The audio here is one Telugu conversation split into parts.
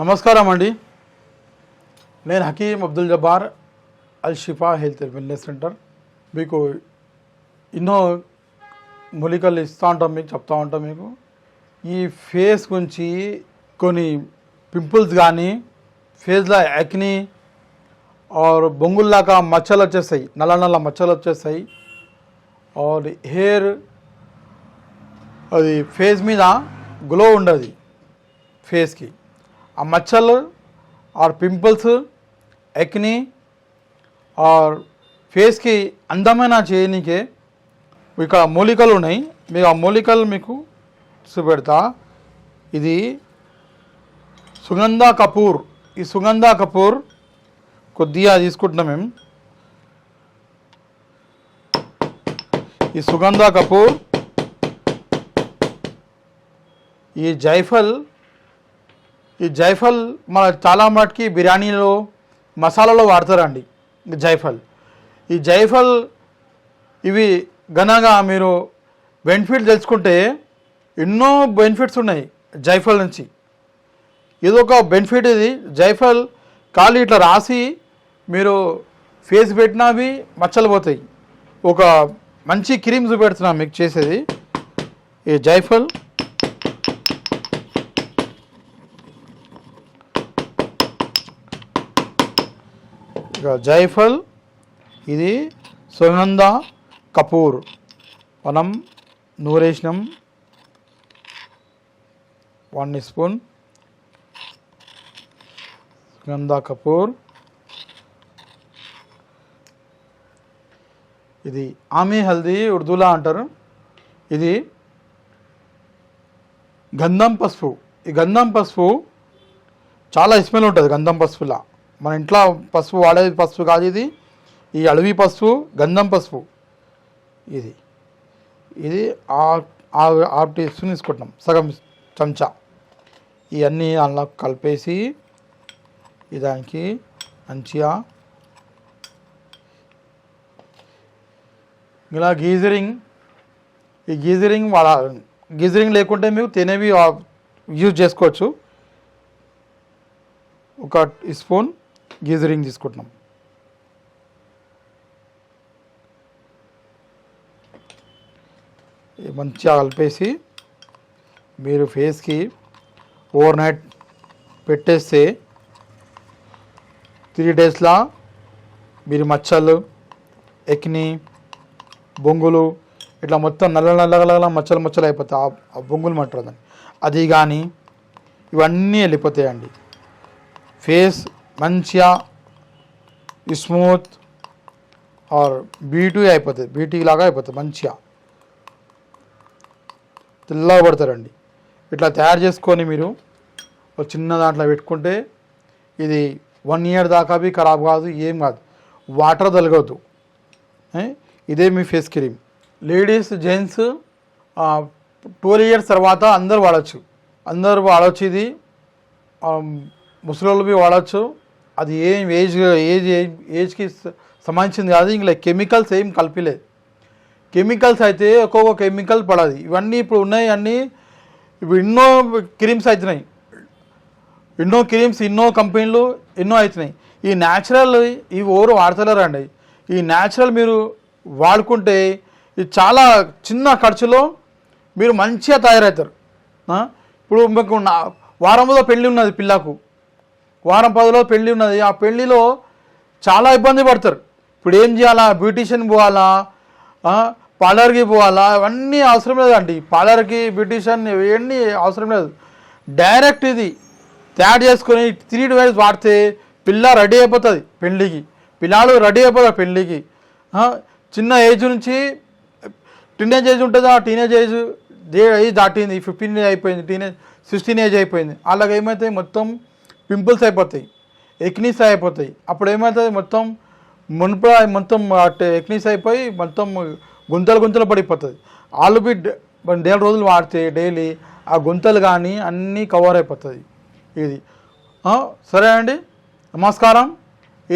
నమస్కారం అండి. నేను Hakeem Abdul Jabbar Al Shifa health wellness centre. మీకు ఎన్నో మూలికలు ఇస్తూ ఉంటాం మీకు చెప్తూ ఉంటాం మీకు. ఈ ఫేస్ గురించి కొన్ని పింపుల్స్ కానీ ఫేస్లో యాక్ని ఆర్ బొంగుల్లాగా మచ్చలు వచ్చేస్తాయి నల్ల నల్ల మచ్చలు వచ్చేస్తాయి. ఆర్ హెయిర్ అది ఫేస్ మీద గ్లో ఉండదు ఫేస్కి. ఆ మచ్చలు ఆర్ పింపుల్స్ ఎక్ని ఆర్ ఫేస్కి అందమైన చేయనీకే ఇక్కడ మూలికలు ఉన్నాయి. మీకు ఆ మూలికలు మీకు చూపెడతా. ఇది సుగంధ కపూర్. ఈ సుగంధ కపూర్ కొద్దిగా తీసుకుంటున్నాం మేము. ఈ సుగంధ కపూర్ ఈ జైఫల్ ఈ జైఫల్ మన చాలా మటుకి బిర్యానీలో మసాలాలో వాడతారండి జైఫల్. ఈ జైఫల్ ఇవి ఘనంగా మీరు బెనిఫిట్ తెలుసుకుంటే ఎన్నో బెనిఫిట్స్ ఉన్నాయి జైఫల్ నుంచి. ఇది ఒక బెనిఫిట్ ఇది. జైఫల్ కాళ్ళు ఇట్లా రాసి మీరు ఫేస్ పెట్టినవి మచ్చలు పోతాయి. ఒక మంచి క్రీమ్స్ పెడుతున్నాం మీకు చేసేది. ఈ జైఫల్ ఇక జైఫల్ ఇది సుగంధ కపూర్. మనం నూరేసినాం. One spoon. సుగంధ కపూర్. ఇది ఆమె హల్దీ ఉర్దూలా అంటారు. ఇది గంధం పసుపు. ఈ గంధం పసుపు చాలా స్మెల్ ఉంటుంది గంధం పసుపులా. మన ఇంట్లో పసుపు వాడేది పసుపు కాదు ఇది. ఈ అడవి పసుపు గంధం పసుపు. ఇది. ఇది హాఫ్ టీ స్పూన్ తీసుకుంటున్నాం. సగం చెంచా. ఇవన్నీ అందులో కలిపేసి దానికి మంచిగా ఇలా గీజరింగ్. ఈ గీజరింగ్ వాడాలి గీజరింగ్ లేకుంటే మీరు తినేవి యూజ్ చేసుకోవచ్చు. ఒక స్పూన్ గీజరింగ్ తీసుకుంటున్నాం. మంచిగా కలిపేసి మీరు ఫేస్కి ఓవర్ నైట్ పెట్టేస్తే త్రీ డేస్లో మీరు మచ్చలు ఎక్ని బొంగులు ఇట్లా మొత్తం నల్ల నల్లగల మచ్చలు మచ్చలు అయిపోతాయి. ఆ- ఆ బొంగులు మంటారు దాన్ని అది కానీ ఇవన్నీ వెళ్ళిపోతాయండి. ఫేస్ మంచిగా స్మూత్ ఆర్ బీటీ అయిపోతుంది. బీటీ లాగా అయిపోతుంది మంచిగా. తెల్లగా పడతారండి ఇట్లా తయారు చేసుకొని మీరు ఒక చిన్న దాంట్లో పెట్టుకుంటే ఇది వన్ ఇయర్ దాకా బి ఖరాబ్ కాదు ఏం కాదు. వాటర్ తలగద్దు. ఇదే మీ face cream ladies gents twelve years తర్వాత అందరు వాడచ్చు. అందరు వాడచ్చు ఇది. ఆ, ముసలోళ్ళు వాడచ్చు. అది ఏం ఏజ్ ఏజ్ ఏజ్కి సంబంధించింది కాదు. ఇంకా కెమికల్స్ ఏం కలిపిలేదు కెమికల్స్ అయితే ఒక్కొక్క కెమికల్ పడదు. ఇవన్నీ ఇప్పుడు ఉన్నాయి అన్నీ. ఇప్పుడు ఎన్నో క్రీమ్స్ అవుతున్నాయి ఎన్నో క్రీమ్స్ ఎన్నో కంపెనీలు ఎన్నో అవుతున్నాయి ఈ న్యాచురల్ ఇవి ఎవరు వాడతలేరండి ఈ న్యాచురల్ మీరు వాడుకుంటే ఇది చాలా చిన్న ఖర్చులో మీరు మంచిగా తయారవుతారు. ఇప్పుడు మీకు నా- వారంలో పెళ్ళి ఉన్నది పిల్లకు. వారం పదిలో పెళ్ళి ఉన్నది. ఆ పెళ్ళిలో చాలా ఇబ్బంది పడతారు. ఇప్పుడు ఏం చేయాలా? బ్యూటీషియన్ పోవాలా? పార్లర్కి పోవాలా? అవన్నీ అవసరం లేదండి పార్లర్కి బ్యూటీషియన్ ఇవన్నీ అవసరం లేదు. డైరెక్ట్ ఇది తయారు చేసుకొని త్రీ డేస్ వాడితే పిల్ల రెడీ అయిపోతుంది పెళ్ళికి పిల్లాడు రెడీ అయిపోతారు పెళ్ళికి చిన్న ఏజ్ నుంచి టీనేజ్ ఏజ్ ఉంటుంది ఆ టీనేజ్ ఏజ్ దే ఏజ్ దాటింది. ఫిఫ్టీన్ ఏజ్ అయిపోయింది టీనేజ్ సిక్స్టీన్ ఏజ్ అయిపోయింది. అలాగ మొత్తం పింపుల్స్ అయిపోతాయి ఎక్నీస్ అయిపోతాయి. అప్పుడు ఏమవుతుంది మొత్తం మునుపు మొత్తం ఎక్నీస్ అయిపోయి మొత్తం గుంతలు గుంతలు పడిపోతుంది ఆలు బిడ్ నెల రోజులు వాడితే డైలీ ఆ గుంతలు కానీ అన్నీ కవర్ అయిపోతుంది ఇది. సరే అండి. నమస్కారం.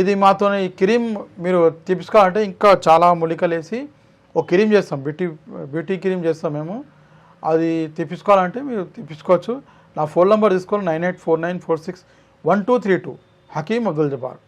ఇది మాతో ఈ క్రీమ్ మీరు తీపించుకోవాలంటే ఇంకా చాలా మూలికలు వేసి ఒక క్రీమ్ చేస్తాం. బ్యూటీ బ్యూటీ క్రీమ్ చేస్తాం మేము. అది తెప్పించుకోవాలంటే మీరు తెప్పించుకోవచ్చు నా ఫోన్ నెంబర్ తీసుకోవాలి. Nine eight four nine four six one two three two Hakeem Abdul Jabbar